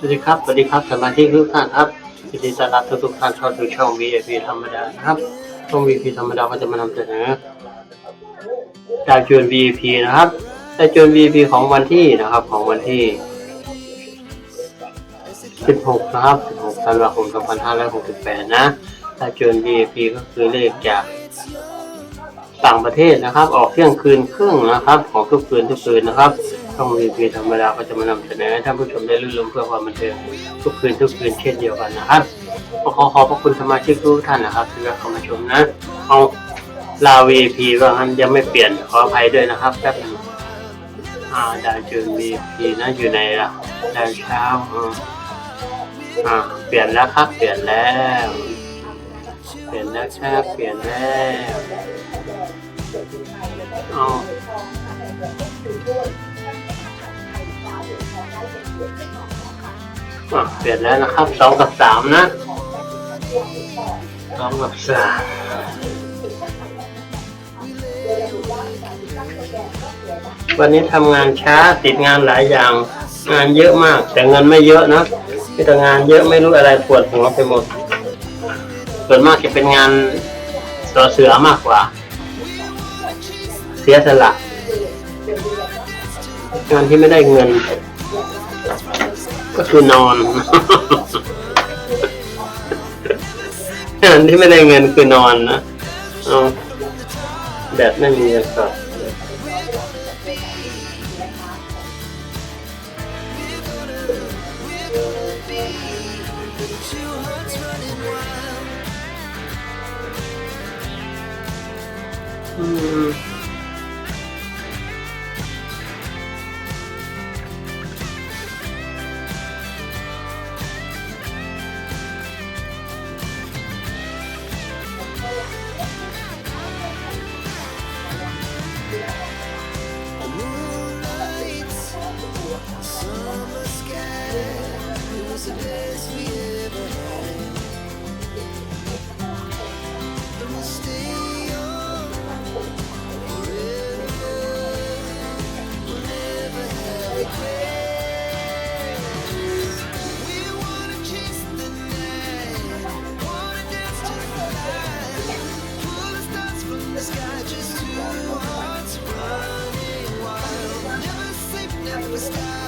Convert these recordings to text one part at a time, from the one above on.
สวัสดีครับ สวัสดีครับสมาชิกทุกท่านครับยินดีต้อนรับทุกท่านเข้าสู่ช่อง VIP ธรรมดานะครับ ช่อง VIP ธรรมดาก็จะมานำเสนอดาวจวน VIP นะครับดาวจวน VIP ของวันที่นะครับ ของวันที่ 16 นะครับ 16ธันวาคม 2568 นะดาวจวน VIP ก็คือเลขจากต่างประเทศนะครับ ออกเที่ยงคืนครึ่งนะครับ ของทุกคืนทุกคืนนะครับ ช่องวีพีธรรมดาก็จะมานำเสนอให้ท่านผู้ชมได้รื่นรมเพื่อความบันเทิงทุกคืนทุกคืนเช่นเดียวกันนะครับก็ขอขอบพระคุณสมาชิกทุกท่านนะครับที่เข้ามาชมนะ เอาลาวีพีว่างั้นยังไม่เปลี่ยนขออภัยด้วยนะครับแป๊บหนึงอ่าดาวจูนวีพีนะอยู่ในละดาวเช้าอ่าอ่าเปลี่ยนแล้วครับเปลี่ยนแล้วเปลี่ยนแล้วครับเปลี่ยนแล้วเอา อะเปลี่ยนแล้วนะครับสองกับสามนะสองกับสามวันนี้ทำงานช้าติดงานหลายอย่าง งานเยอะมาก แต่เงินไม่เยอะนะมีแต่งานเยอะไม่รู้อะไรปวดหัวไปหมดส่วนมากจะเป็นงานสอเสือมากกว่า เสียสละงานที่ไม่ได้เงิน ก็คือนอน งานที่ไม่ได้เงินคือนอนนะเอาแบบไม่มีเงินสดอืม was the best we ever had. And we'll stay on forever. We'll never have regrets. We wanna chase the night, wanna dance the light, pull the stars from the sky, just two hearts running wild. Never sleep, never stop.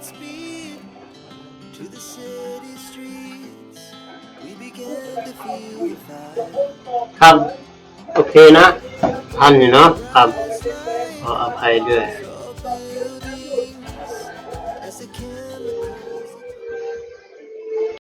Godspeed to the city streets. We began to feel the fire. ครับ โอเคนะ ทันอยู่เนาะครับ